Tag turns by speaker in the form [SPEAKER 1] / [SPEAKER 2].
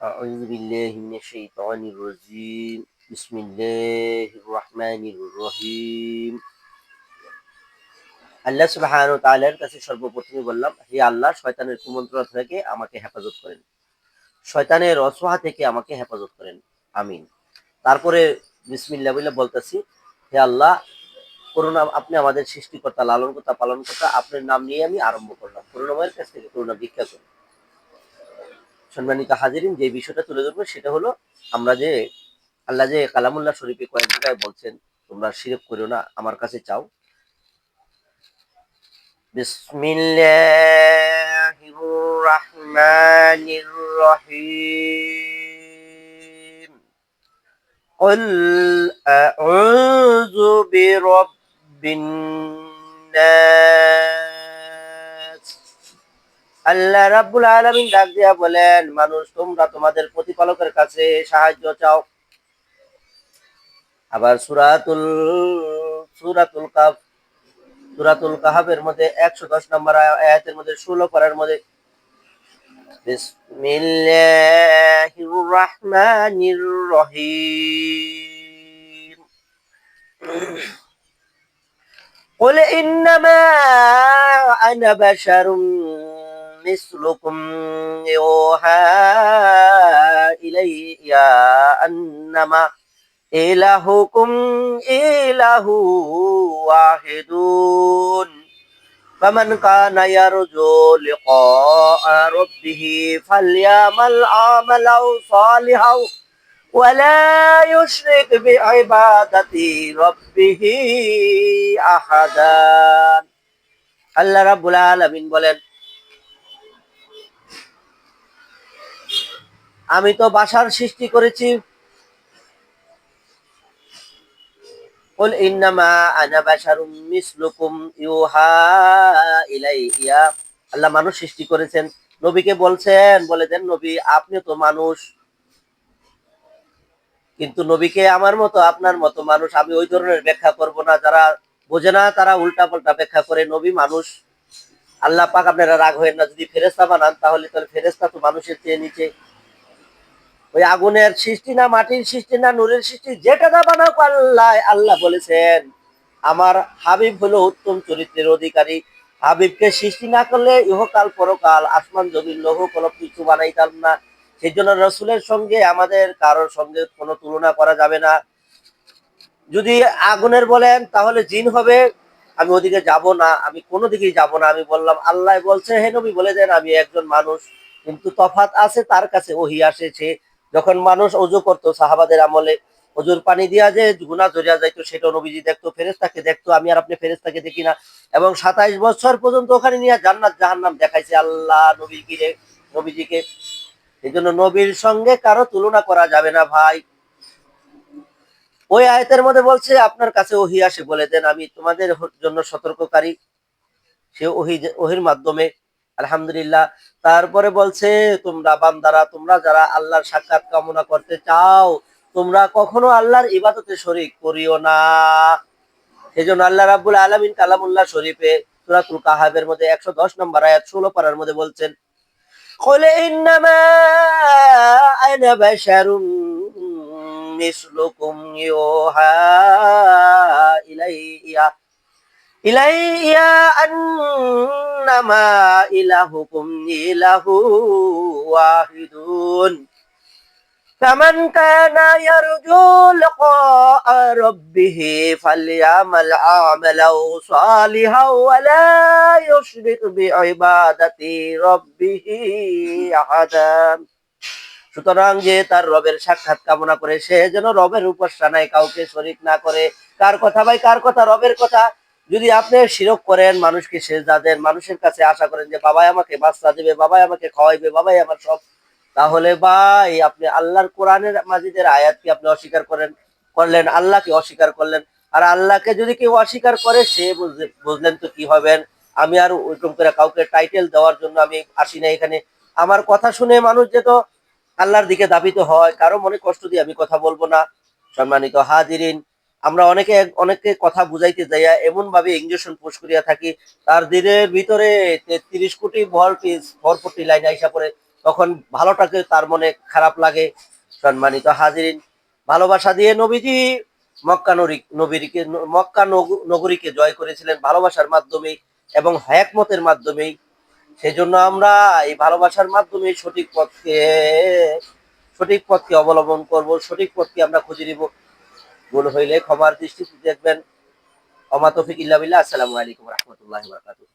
[SPEAKER 1] أعوذ بالله من الشيطان الرجيم بسم الله الرحمن الرحيم আল্লাহ সুবহান তাআলার কাছে সর্বপ্রথমে বললাম হে আল্লাহ শয়তানের কুমন্ত্রণা থেকে আমাকে হেফাজত করেন শয়তানের অসহা থেকে আমাকে হেফাজত করেন আমিন তারপরে বিসমিল্লাহ বলে বলতেছি হে আল্লাহ করুণা আপনি আমাদের সৃষ্টিকর্তা লালনকর্তা পালনকর্তা আপনার নাম নিয়ে আমি আরম্ভ করলাম করুণাময়ের কাছ থেকে করুণা ভিক্ষা করি সম্মানিত হাজিরিন যে বিষয়টা তুলে ধরবো সেটা হলো আমরা যে আল্লাহ যে কালামুল্লাহ শরীফে কয়েক জায়গায় বলছেন তোমরা শিরক করো না আমার কাছে চাও বিসমিল্লাহির রহমানির রহিম قل أعوذ برب الناس আল্লাহ রাব্বুল আলামিন ডাক দিয়া বলেন মানুষ তোমরা তোমাদের প্রতিপালকের কাছে সাহায্য চাও আবার সূরাতুল সূরাতুল কাফ সূরাতুল কাহাবের মধ্যে 110 নম্বর আয়াতের মধ্যে 16 পারার মধ্যে বিসমিল্লাহির রহমানির রহিম قل إنما أنا بشر مثلكم يوحى إلي أنما إلهكم إله واحد فمن كان يرجو لقاء ربه فليعمل عملا صالحا ولا يشرك بعبادة ربه أحدا আল্লাহ রাব্বুল আলামিন বলেন আমি তো বাসার সৃষ্টি করেছি قل إنما أنا بشر مثلكم يوحى إلي আল্লাহ মানুষ সৃষ্টি করেছেন নবীকে বলছেন বলে দেন নবী আপনি তো মানুষ কিন্তু নবীকে আমার মতো আপনার মতো মানুষ আমি ওই ধরনের ব্যাখ্যা করব না যারা বোঝে না তারা উল্টা পাল্টা ব্যাখ্যা করে নবী মানুষ আল্লাহ পাক আপনারা রাগ হয়েন না যদি ফেরেস্তা বানান তাহলে তাহলে ফেরেস্তা তো মানুষের চেয়ে নিচে ওই আগুনের সৃষ্টি না মাটির সৃষ্টি না নূরের সৃষ্টি, যেটা না বানাও আল্লাহ আল্লাহ বলেছেন। আমার হাবিব হলো উত্তম চরিত্রের অধিকারী। হাবিবকে সৃষ্টি না করলে ইহকাল পরকাল আসমান জমিন লৌহ কোনো কিছু বানাইতাম না। সেই জন্য রসুলের সঙ্গে আমাদের কারোর সঙ্গে কোনো তুলনা করা যাবে না। যদি আগুনের বলেন, তাহলে জিন হবে। আমি ওদিকে যাব না, আমি কোনো দিকেই যাব না। আমি বললাম, আল্লাহ বলছে, হে নবী বলে দেন, আমি একজন মানুষ। কিন্তু তফাত আছে, তার কাছে ওহি আসেছে। যখন মানুষ অজু করতো, সাহাবাদের আমলে অজুর পানি দিয়া যে গুণা জড়িয়া যাইতো, সেটা নবীজি দেখতো ফেরেস্তাকে দেখতো, আমি আর আপনি ফেরেস্তাকে দেখি না। এবং সাতাইশ বছর পর্যন্ত ওখানে নিয়ে জান্নাত জাহান্নাম দেখাইছে আল্লাহ নবীকে, নবীজিকে। এই জন্য নবীর সঙ্গে কারও তুলনা করা যাবে না ভাই। ওই আয়তের মধ্যে বলছে, আপনার কাছে ওহি আসে বলে দেন, আমি তোমাদের জন্য সতর্ককারী। সে ওহি ওহির মাধ্যমে আলহামদুলিল্লাহ তারপরে বলছে তোমরা বান্দারা তোমরা যারা আল্লাহর সাক্ষাৎ কামনা করতে চাও তোমরা কখনো আল্লাহর ইবাদতে শরিক করিও না সেজন্য আল্লাহ রাব্বুল আলামিন কালামুল্লাহ শরীফে সূরাতুল কাহাবের মধ্যে 110 নম্বর আয়াত 16 পারার মধ্যে বলছেন قل إنما أنا بشر مثلكم يوحى إلي إلي أنما إلهكم إله واحد فمن كان يرجو لقاء ربه فليعمل عملا صالحا ولا يشرك بعبادة ربه أحدا সুতরাং যে তার রবের সাক্ষাৎ কামনা করে সে যেন রবের উপাসনায় কাউকে শরিক না করে কার কথা ভাই কার কথা রবের কথা যদি আপনি শিরক করেন মানুষকে দেন মানুষের কাছে আশা করেন যে, বাবাই আমাকে বাচ্চা দেবে, বাবাই আমাকে খাওয়াইবে, বাবাই আমার সব, তাহলে ভাই, আপনি আল্লাহর কোরআনের মাজিদের আয়াতকে আপনি অস্বীকার করেন, করলেন, আল্লাহকে অস্বীকার করলেন। আর আল্লাহকে যদি কেউ অস্বীকার করে, সে বুঝলে- বুঝলেন তো কি হবেন আমি আর ওইরকম করে কাউকে টাইটেল দেওয়ার জন্য আমি আসি না এখানে। আমার কথা শুনে মানুষ যে তো আল্লাহর দিকে দাবিত হয়, কারও মনে কষ্ট দিয়ে আমি কথা বলব না। সম্মানিত হাজিরিন আমরা অনেকে অনেককে কথা বুঝাইতে যাইয়া এমন ভাবে ইঞ্জেকশন পুশ করিয়া থাকি, তার দিনের ভিতরে তিরিশ কোটি পিস, ভরপটি লাইন আইসা পড়ে, তখন ভালোটাকে তার মনে খারাপ লাগে। সম্মানিত হাজিরিন, ভালোবাসা দিয়ে নবীজি মক্কা নগরী নবীকে মক্কা নগ- নগরীকে জয় করেছিলেন ভালোবাসার মাধ্যমে এবং হ্যাকমতের মাধ্যমেই। সেজন্য আমরা এই ভালোবাসার মাধ্যমে সঠিক পথকে সঠিক পথকে অবলম্বন করব, সঠিক পথকে আমরা খুঁজে নিব। ভুল হইলে ক্ষমার দৃষ্টিতে দেখবেন। অমাতফিক ইল্লা আসসালামু আলাইকুম রহমতুল্লাহ বারকাতুহ।